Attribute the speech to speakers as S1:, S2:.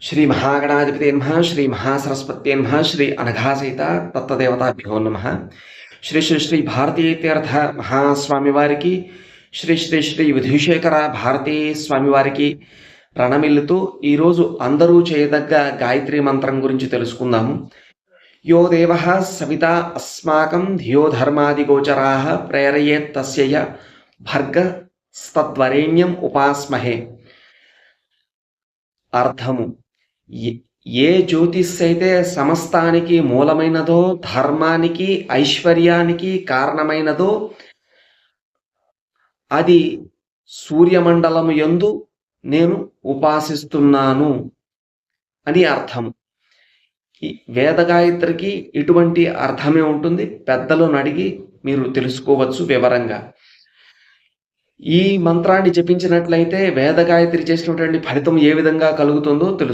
S1: శ్రీ మహాగణాధిపతి నమ శ్రీ మహాసరస్వతి నమ శ్రీ అనఘాసహిత తత్వదేవతాభ్యో నమ. శ్రీ శ్రీ శ్రీ భారతీయ తీర్థ మహాస్వామి వారికి శ్రీ శ్రీ శ్రీ విధుశేఖర భారతీ స్వామి వారికి ప్రణమిల్లుతూ ఈరోజు అందరూ చేయదగ్గ గాయత్రి మంత్రం గురించి తెలుసుకుందాము. యో దేవ సవిత అస్మాకం ధియో ధర్మాదిగోచరా ప్రేరయేత్ తస్య భర్గ స్తద్వరేణ్యం ఉపాస్మహే. అర్థము. ఏ- ఏ జ్యోతిష్ అయితే సమస్తానికి మూలమైనదో ధర్మానికి ఐశ్వర్యానికి కారణమైనదో అది సూర్యమండలము ఎందు నేను ఉపాసిస్తున్నాను అని అర్థం. వేదగాయత్రికి ఇటువంటి అర్థమే ఉంటుంది. పెద్దలను అడిగి మీరు తెలుసుకోవచ్చు వివరంగా. ఈ మంత్రాన్ని జపించినట్లయితే వేదగాయత్రి చేసినటువంటి ఫలితం ఏ విధంగా కలుగుతుందో తెలుసు.